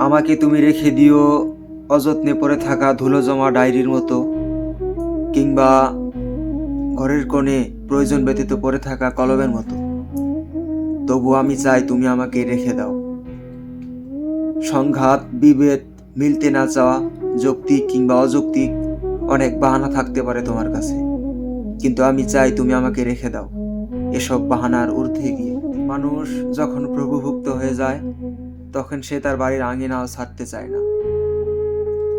আমাকে তুমি রেখে দিও অযত্নে পড়ে থাকা ধুলো জমা ডায়েরির মতো, কিংবা ঘরের কোণে প্রয়োজন ব্যতীত পড়ে থাকা কলমের মতো। তবু আমি চাই তুমি আমাকে রেখে দাও। সংঘাত, বিভেদ, মিলতে না চাওয়া, যৌক্তিক কিংবা অযৌক্তিক, অনেক বাহানা থাকতে পারে তোমার কাছে। কিন্তু আমি চাই তুমি আমাকে রেখে দাও। এসব বাহানার ঊর্ধ্বে গিয়ে মানুষ যখন প্রভুভুক্ত হয়ে যায় তখন সে তার বাড়ির আঙিনাও ছাড়তে চায় না।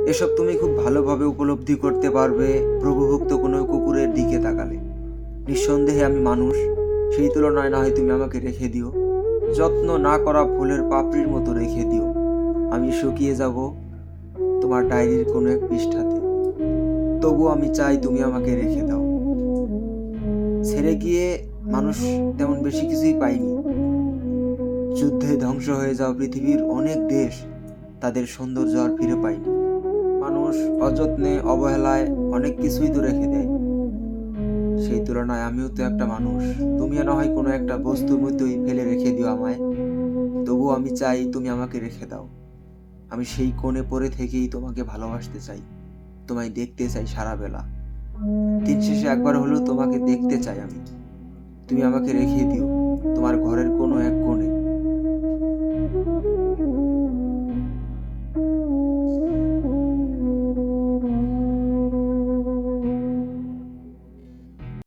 এসব তুমি খুব ভালোভাবে উপলব্ধি করতে পারবে প্রভুভুক্ত কোনো কুকুরের দিকে তাকালে। নিঃসন্দেহে আমি মানুষ, সেই তুলনায় না হয় তুমি আমাকে রেখে দিও। যত্ন না করা ফুলের পাপড়ির মতো রেখে দিও। আমি শুকিয়ে যাব তোমার ডায়েরির কোনো এক পৃষ্ঠাতে। তবু আমি চাই তুমি আমাকে রেখে দাও। ছেড়ে গিয়ে মানুষ তেমন বেশি কিছুই পায়নি। যুদ্ধে ধ্বংস হয়ে যাওয়া পৃথিবীর অনেক দেশ তাদের সৌন্দর্য আর ফিরে পায়নি। মানুষ অযত্নে, অবহেলায় অনেক কিছুই তো রেখে দেয়। সেই তুলনায় আমিও তো একটা মানুষ। তুমিও না হয় কোনো একটা বস্তুর মধ্যেই ফেলে রেখে দিও আমায়। তবু আমি চাই তুমি আমাকে রেখে দাও। আমি সেই কোণে পড়ে থেকেই তোমাকে ভালোবাসতে চাই। তোমায় দেখতে চাই সারা বেলা। দিন শেষে একবার হলেও তোমাকে দেখতে চাই আমি। তুমি আমাকে রেখে দিও। তোমার ঘরের কোনো এক